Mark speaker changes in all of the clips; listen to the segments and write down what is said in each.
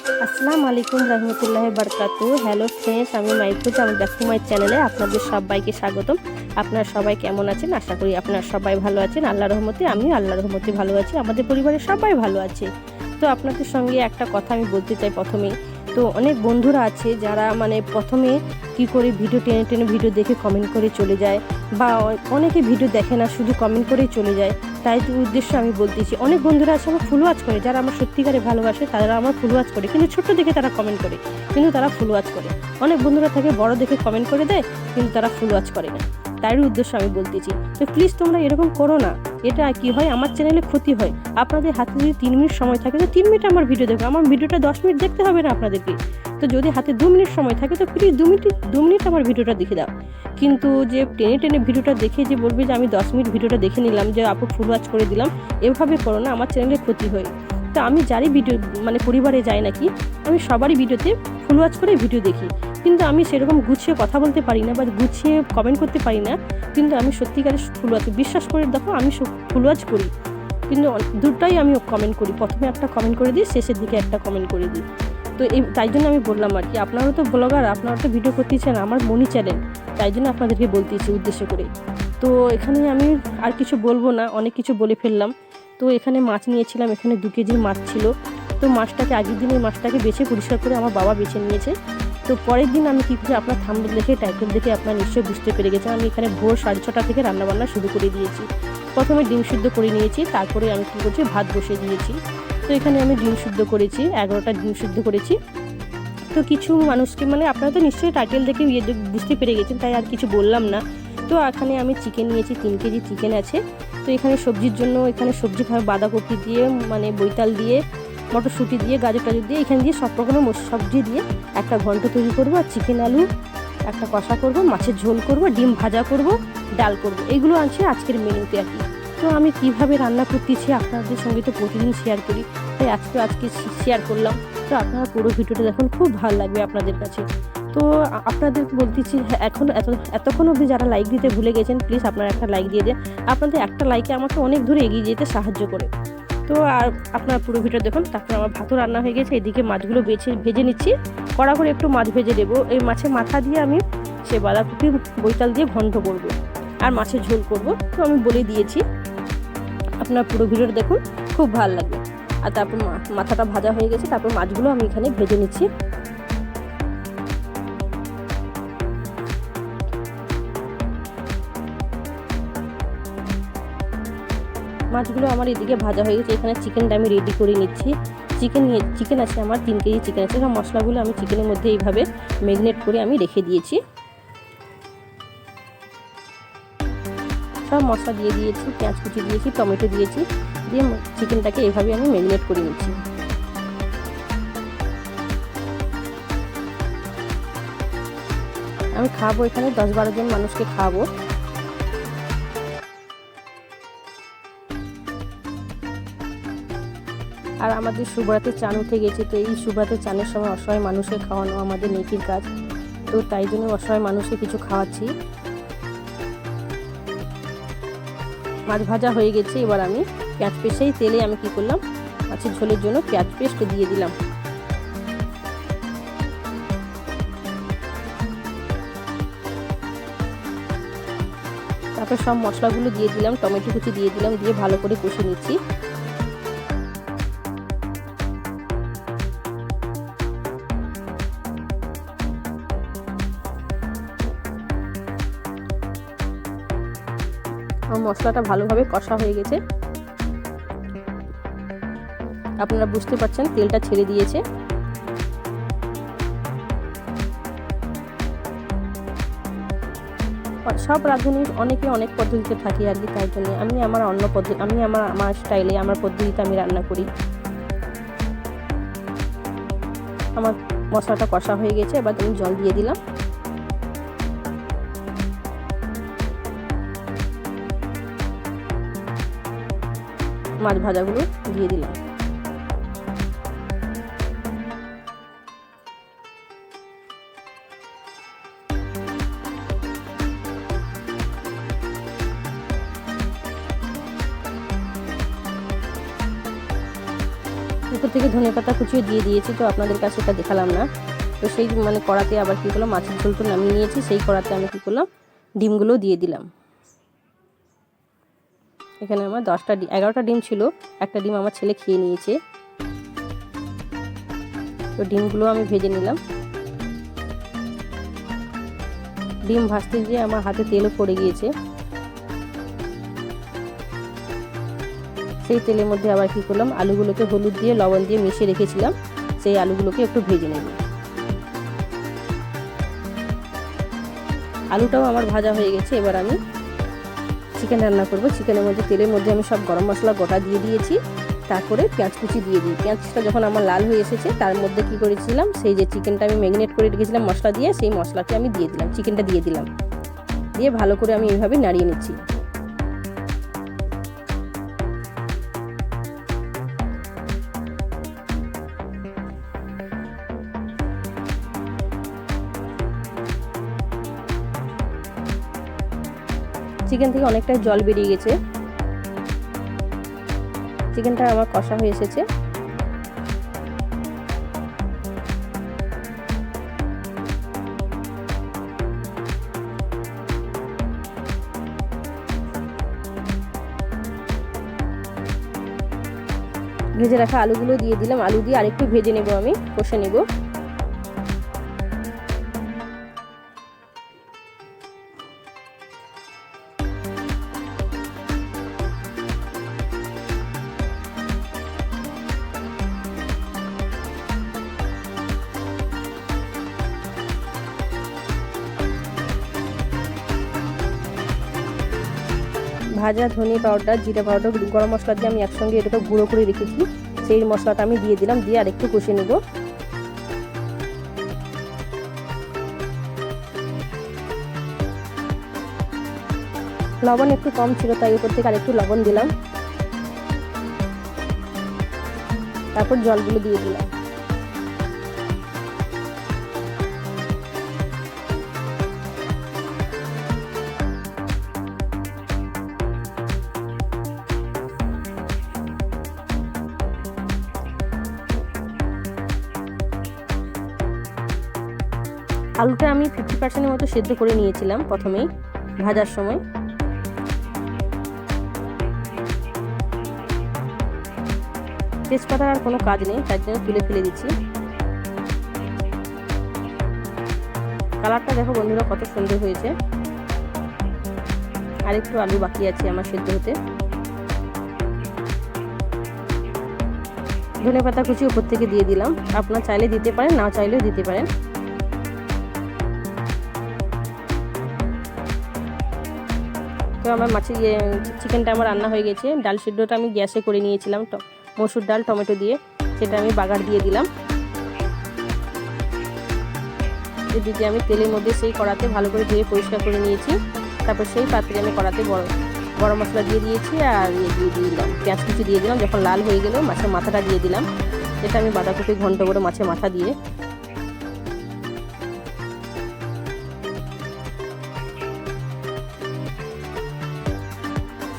Speaker 1: আসসালামু আলাইকুম রহমতুল্লাহ বরকাতু। Hello friends আমি মাইকুজ আমি ব্যাক মাই চ্যানেলে আপনাদের সবাইকে স্বাগতম। আপনারা সবাই কেমন আছেন? আশা করি আপনারা সবাই ভালো আছেন। আল্লাহ রহমতে, আমিও আল্লাহ রহমতে ভালো আছি। আমাদের পরিবারের সবাই ভালো আছে। তো আপনাদের সঙ্গে একটা কথা আমি বলতে চাই প্রথমেই। তো অনেক বন্ধুরা আছে যারা মানে প্রথমে কি করে ভিডিও টেনে টেনে ভিডিও দেখে কমেন্ট করে চলে যায় বা অনেকে ভিডিও দেখে না, শুধু কমেন্ট করেই চলে যায়। তাই উদ্দেশ্য আমি বলতেছি। অনেক বন্ধুরা আছে আমার ফুল ওয়াচ করে, যারা আমার সত্যিকারে ভালোবাসে তারা আমার ফুল ওয়াচ করে। কিন্তু ছোট্ট দেখে তারা কমেন্ট করে, কিন্তু তারা ফুল ওয়াচ করে। অনেক বন্ধুরা থাকে বড় দেখে কমেন্ট করে দেয়, কিন্তু তারা ফুল ওয়াচ করে না। তারই উদ্দেশ্য আমি বলতেছি তো প্লিজ তোমরা এরকম করো না। এটা কি হয়? আমার চ্যানেলে ক্ষতি হয়। আপনাদের হাতে যদি তিন মিনিট সময় থাকে, তো তিন মিনিট আমার ভিডিও দেখো। আমার ভিডিওটা দশ মিনিট দেখতে হবে না আপনাদেরকে। তো যদি হাতে দু মিনিট সময় থাকে, তো প্লিজ দু মিনিট দু মিনিট আমার ভিডিওটা দেখে দাও। কিন্তু যে টেনে টেনে ভিডিওটা দেখে যে বলবে যে আমি দশ মিনিট ভিডিওটা দেখে নিলাম, যে আপু ফুল ওয়াচ করে দিলাম, এভাবে করো না, আমার চ্যানেলে ক্ষতি হয়। তো আমি যারই ভিডিও মানে পরিবারে যাই নাকি, আমি সবারই ভিডিওতে ফুল ওয়াচ করে ভিডিও দেখি। কিন্তু আমি সেরকম গুছিয়ে কথা বলতে পারি না বা গুছিয়ে কমেন্ট করতে পারি না। কিন্তু আমি সত্যিকারের ফুল ওয়াচ বিশ্বাস করে দেখো, আমি ফুল ওয়াচ করি। কিন্তু দুটাই আমি কমেন্ট করি। প্রথমে একটা কমেন্ট করে দিই, শেষের দিকে একটা কমেন্ট করে দিই। তো এই তাই জন্য আমি বললাম আর কি, আপনারাও তো ব্লগার আপনারা তো ভিডিও করতেছেন আমার মনি চ্যানেল তাই জন্য আপনাদেরকে বলতেছি উদ্দেশ্য করে। তো এখানে আমি আর কিছু বলব না, অনেক কিছু বলে ফেললাম। তো এখানে মাছ নিয়েছিলাম, এখানে দু কেজির মাছ ছিল। তো মাছটাকে, আগের দিন এই মাছটাকে বেছে পরিষ্কার করে আমার বাবা বেছে নিয়েছে। তো পরের দিন আমি কী করি আপনার থাম্বেল দেখে টাইটেল দেখে আপনার নিশ্চয়ই বুঝতে পেরে গেছেন আমি এখানে ভোর সাড়ে ছটা থেকে রান্নাবান্না শুরু করে দিয়েছি। প্রথমে ডিম সিদ্ধ করে নিয়েছি, তারপরে আমি কী করছি, ভাত বসিয়ে দিয়েছি। তো এখানে আমি ডিম সিদ্ধ করেছি, এগারোটা ডিম সিদ্ধ করেছি। তো কিছু মানুষকে মানে আপনারা তো নিশ্চয়ই টাইটেল দেখে ইয়ে বুঝতে পেরে গেছেন, তাই আর কিছু বললাম না। তো এখানে আমি চিকেন নিয়েছি, তিন কেজি চিকেন আছে। তো এখানে সবজির জন্য এখানে সবজি বাঁধাকপি দিয়ে মানে বৈতাল দিয়ে মটরশুঁটি দিয়ে, গাজর টাজর দিয়ে, এখানে দিয়ে সব রকমের সবজি দিয়ে একটা ঘন্ট তৈরি করব, আর চিকেন আলু, একটা কষা করব, মাছের ঝোল করব, ডিম ভাজা করব, ডাল করব। এইগুলো আছে আজকের মেনুতে আর কি। তো আমি কীভাবে রান্না করতেছি আপনাদের সঙ্গে তো প্রতিদিন শেয়ার করি। তাই আজকে আজকে শেয়ার করলাম। তো আপনারা পুরো ভিডিওটা দেখুন, খুব ভালো লাগবে আপনাদের কাছে। তো আপনাদের বলতেছি, এখন এত, এতক্ষণ অবধি যারা লাইক দিতে ভুলে গেছেন প্লিজ আপনারা একটা লাইক দিয়ে দেন। আপনাদের একটা লাইকে আমাকে অনেক দূরে এগিয়ে যেতে সাহায্য করে। তো আর আপনার পুরো ভিডিও দেখুন, তারপর আমার ভাতও রান্না হয়ে গেছে, এদিকে মাছগুলো বেছে ভেজে নিচ্ছি। কড়া করে একটু মাছ ভেজে দেবো এই মাছের মাথা দিয়ে আমি সে বাঁধাকপি বৈতাল দিয়ে ঘন্ট করব আর মাছের ঝোল করব। তো আমি বলে দিয়েছি, আপনার পুরো ভিডিওটা দেখুন, খুব ভালো লাগবে। আর তারপর মাথাটা ভাজা হয়ে গেছে, তারপর মাছগুলো আমি এখানে ভেজে নিচ্ছি। মাছগুলো আমার এদিকে ভাজা হয়ে গেছে। এখানে চিকেনটা আমি রেডি করে নিচ্ছি। চিকেন নিয়ে চিকেন আছে আমার, তিন কেজি চিকেন আছে। সব মশলাগুলো আমি চিকেনের মধ্যে এইভাবে ম্যাগনেট করে আমি রেখে দিয়েছি। সব মশলা দিয়ে দিয়েছি, পেঁয়াজ কুচি দিয়েছি, টমেটো দিয়েছি। দিয়ে চিকেনটাকে এভাবে আমি ম্যারিনেট করে নিচ্ছি। আমি খাব এখানে, দশ বারো জন মানুষকে খাওয়াবো আর আমাদের শুভরাতে চান উঠে গেছে, তো এই শুভরাতে চানের সময় অসহায় মানুষকে খাওয়ানো আমাদের নেকির কাজ। তো তাই জন্য অসহায় মানুষকে কিছু খাওয়াচ্ছি। মাছ ভাজা হয়ে গেছে, এবার আমি পেঁয়াজ পেস্টেই তেলে আমি কি করলাম? মাছের ঝোলের জন্য পেঁয়াজ পেস্ট দিয়ে দিলাম। তারপর সব মশলাগুলো দিয়ে দিলাম, টমেটো কুচি দিয়ে দিলাম, দিয়ে ভালো করে কষে নিচ্ছি। মশলাটা ভালোভাবে কষা হয়ে গেছে। আপনারা বুঝতে পারছেন, তেলটা ছেড়ে দিয়েছে। সব রাঁধুনি অনেকে অনেক পদ্ধতিতে থাকি আর কি, তাই জন্য আমি আমার অন্য পদ্ধতি আমি আমার আমার স্টাইলে, আমার পদ্ধতিতে আমি রান্না করি। আমার মশলাটা কষা হয়ে গেছে, এবার আমি জল দিয়ে দিলাম। মাছ ভাজাগুলো দিয়ে দিলাম। উপর থেকে ধনে পাতা কুচিও দিয়ে দিয়েছি, তো আপনাদের কাছে এটা দেখালাম না। তো সেই মানে কড়াতে আবার কী করলাম, মাছের ঝোল তো নামিয়ে নিয়েছি, সেই কড়াতে আমি কী করলাম, ডিমগুলো দিয়ে দিলাম। এখানে আমার দশটা এগারোটা ডিম ছিল, একটা ডিম আমার ছেলে খেয়ে নিয়েছে। তো ডিমগুলো আমি ভেজে নিলাম। ডিম ভাজতে গিয়ে আমার হাতে তেলও পড়ে গিয়েছে। সেই তেলের মধ্যে আবার কী করলাম, আলুগুলোকে হলুদ দিয়ে, লবণ দিয়ে মিশিয়ে রেখেছিলাম। সেই আলুগুলোকে একটু ভেজে নেব। আলুটাও আমার ভাজা হয়ে গেছে, এবার আমি চিকেন রান্না করব। চিকেনের মধ্যে তেলের মধ্যে আমি সব গরম মশলা গোটা দিয়ে দিয়েছি। তারপরে পেঁয়াজ কুচি দিয়ে দিই। পেঁয়াজটা যখন আমার লাল হয়ে এসেছে, তার মধ্যে কি করেছিলাম? সেই যে চিকেনটা আমি ম্যারিনেট করে রেখেছিলাম মশলা দিয়ে, সেই মশলাকে আমি দিয়ে দিলাম চিকেনটা দিয়ে দিলাম। দিয়ে ভালো করে আমি এইভাবে নাড়িয়ে নিচ্ছি। চিকেন থেকে অনেকটাই জল বেরিয়ে গেছে। চিকেনটা আমার কষা হয়ে এসেছে। ভেজে রাখা আলুগুলো দিয়ে দিলাম। আলু দিয়ে আরেকটু ভেজে নেব আমি, কষে নেব। ভাজা ধনে পাউডার, জিরা পাউডার, গরম মশলা দিয়ে আমি একসঙ্গে এটাকে গুঁড়ো করে রেখেছি। সেই মশলাটা আমি দিয়ে দিলাম, দিয়ে আরেকটু কষে নেব। লবণ একটু কম ছিল, তাই উপর থেকে আরেকটু লবণ দিলাম। তারপর জলগুলো দিয়ে দিলাম। আলুটা আমি ফিফটি পার্সেন্টের মতো সেদ্ধ করে নিয়েছিলাম প্রথমেই, ভাজার সময়। তেজপাতার আর কোনো কাজ নেই, তার জন্য তুলে ফেলে দিচ্ছি। কালারটা দেখো বন্ধুরা কত সুন্দর হয়েছে। আর একটু আলু বাকি আছে আমার সেদ্ধ হতে। ধনে পাতা কুচি উপর থেকে দিয়ে দিলাম। আপনার চাইলে দিতে পারেন, না চাইলেও দিতে পারেন। আমার মাছের ইয়ে চিকেনটা আমার রান্না হয়ে গেছে। ডাল সিদ্ধটা আমি গ্যাসে করে নিয়েছিলাম মসুর ডাল, টমেটো দিয়ে। সেটা আমি বাগার দিয়ে দিলাম। এদিকে আমি তেলের মধ্যে সেই কড়াতে ভালো করে ধুয়ে পরিষ্কার করে নিয়েছি। তারপর সেই পাত্রে আমি কড়াতে গরম গরম মশলা দিয়ে দিয়েছি আর ইয়ে দিয়ে দিলাম। পেঁয়াজ কুচি দিয়ে দিলাম, যখন লাল হয়ে গেল মাছের মাথাটা দিয়ে দিলাম। এটা আমি বাঁধাকপি ঘন্ট করে মাছের মাথা দিয়ে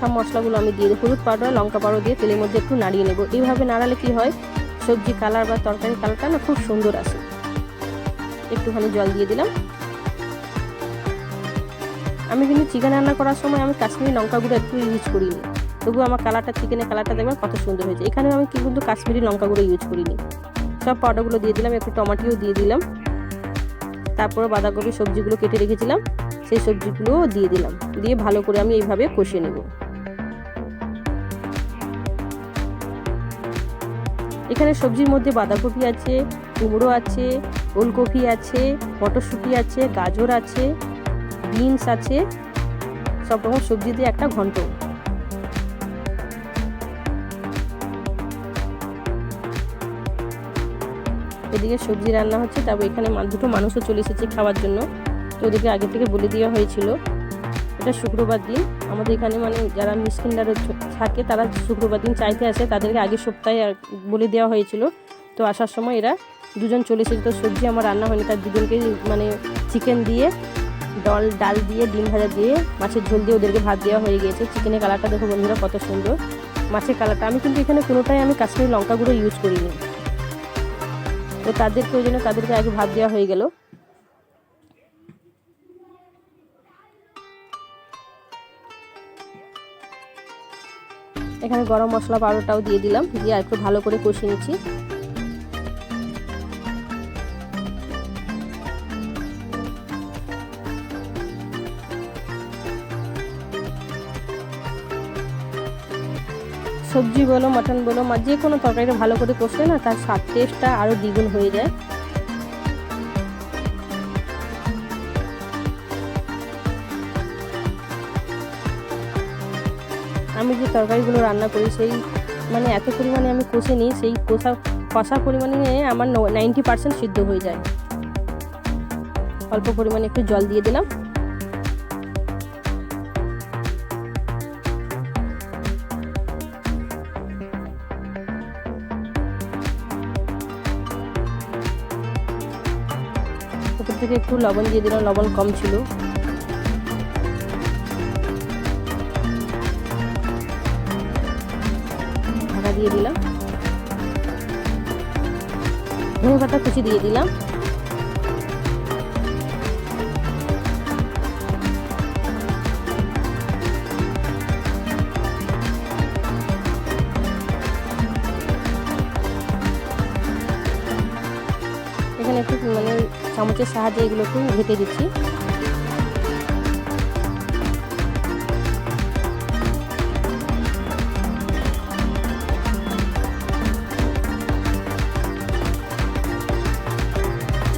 Speaker 1: সব মশলাগুলো আমি দিয়ে দেবো। হলুদ পাউডার, লঙ্কা পাউডার দিয়ে তেলের মধ্যে একটু নাড়িয়ে নেব। এইভাবে নাড়ালে কি হয়? সবজি কালার বা তরকারি কালারটা না খুব সুন্দর আসে। একটুখানি জল দিয়ে দিলাম। আমি কিন্তু চিকেন রান্না করার সময় আমি কাশ্মীরি লঙ্কা গুঁড়ো একটু ইউজ করিনি। তবুও আমার কালারটা, চিকেনের কালারটা দেখবেন কত সুন্দর হয়েছে। এখানে আমি কিন্তু কাশ্মীরি লঙ্কা গুঁড়ো ইউজ করিনি। সব পাউডারগুলো দিয়ে দিলাম, একটু টমাটিও দিয়ে দিলাম। তারপরে বাঁধাকপি সবজিগুলো কেটে রেখেছিলাম। সেই সবজিগুলোও দিয়ে দিলাম। দিয়ে ভালো করে আমি এইভাবে কষিয়ে নেব। এখানে সবজির মধ্যে বাঁধাকপি আছে, কুমড়ো আছে, ওলকপি আছে, মটরশুঁটি আছে, গাজর আছে, বিনস আছে, সব রকম সবজি দিয়ে একটা ঘন্ট। এদিকে সবজি রান্না হচ্ছে, তারপর এখানে দুটো মানুষও চলে এসেছে খাওয়ার জন্য। তো ওদেরকে আগে থেকে বলে দেওয়া হয়েছিল। এটা শুক্রবার দিন। আমাদের এখানে মানে যারা মিসকিন্ডারও থাকে, তারা শুক্রবার দিন চাইতে আসে। তাদেরকে আগের সপ্তাহে বলে দেওয়া হয়েছিল। তো আসার সময় এরা দুজন চলে এসেছে। তো সবজি আমার রান্না হয়নি। তার দুজনকে মানে চিকেন দিয়ে ডল ডাল দিয়ে, ডিম ভাজা দিয়ে, মাছের ঝোল দিয়ে ওদেরকে ভাত দেওয়া হয়ে গিয়েছে। চিকেনের কালারটা দেখো বন্ধুরা কত সুন্দর। মাছের কালারটা আমি কিন্তু এখানে কোনোটাই আমি কাশ্মীরি লঙ্কা গুঁড়ো ইউজ করিনি। তো তাদেরকে ওই জন্য তাদেরকে আগে ভাত দেওয়া হয়ে গেল। এখানে গরম মশলা পাউডারটাও দিয়ে দিলাম, দিয়ে একটু ভালো করে কষিয়ে নিচ্ছি। সবজি বলো, মাটন বলো, মা, যে কোনো তরকারিটা ভালো করে কষলে না তার স্বাদ টেস্টটা আরও দ্বিগুণ হয়ে যায়। আমি যে তরকারিগুলো রান্না করি, সেই মানে এত পরিমাণে আমি কষে নিই, সেই কষা কষা পরিমাণে আমার নাইনটি পার্সেন্ট সিদ্ধ হয়ে যায়। অল্প পরিমাণে একটু জল দিয়ে দিলাম। উপর থেকে একটু লবণ দিয়ে দিলাম, লবণ কম ছিল। দিয়ে দিলাম। ধনে পাতা কুচি দিয়ে দিলাম। এখানে একটু মানে চামচের সাহায্যে এগুলো একটু ঘেটে দিচ্ছি।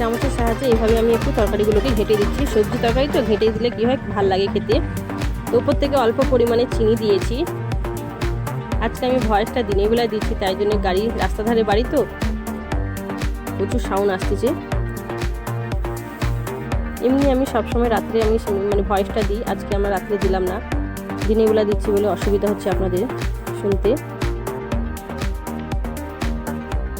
Speaker 1: চামচের সাহায্যে এইভাবে আমি একটু তরকারিগুলোকে ঘেটে দিচ্ছি। সবজি তরকারি তো ঘেটে দিলে কী হয়? ভালো লাগে খেতে। তো উপর থেকে অল্প পরিমাণে চিনি দিয়েছি। আজকে আমি ভয়েসটা দিনের বেলায় দিচ্ছি, তাই জন্য গাড়ি রাস্তা ধারে বাড়ি তো। প্রচুর সাউন্ড আসতেছে। এমনি আমি সবসময় রাত্রে আমি মানে ভয়েসটা দিই। আজকে আমরা রাত্রে দিলাম না। দিনের বেলা দিচ্ছি বলে অসুবিধা হচ্ছে আপনাদের শুনতে।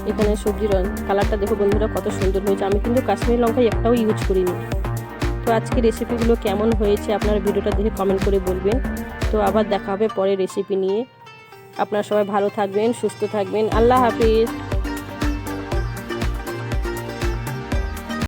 Speaker 1: এখানে সবজির কালারটা দেখো বন্ধুরা কত সুন্দর হয়েছে। আমি কিন্তু কাশ্মীর লঙ্কা একটাও ইউজ করিনি। তো আজকে রেসিপিগুলো কেমন হয়েছে আপনার ভিডিওটা দেখে কমেন্ট করে বলবেন। তো আবার দেখা হবে পরে রেসিপি নিয়ে। আপনারা সবাই ভালো থাকবেন, সুস্থ থাকবেন। আল্লাহ হাফিজ।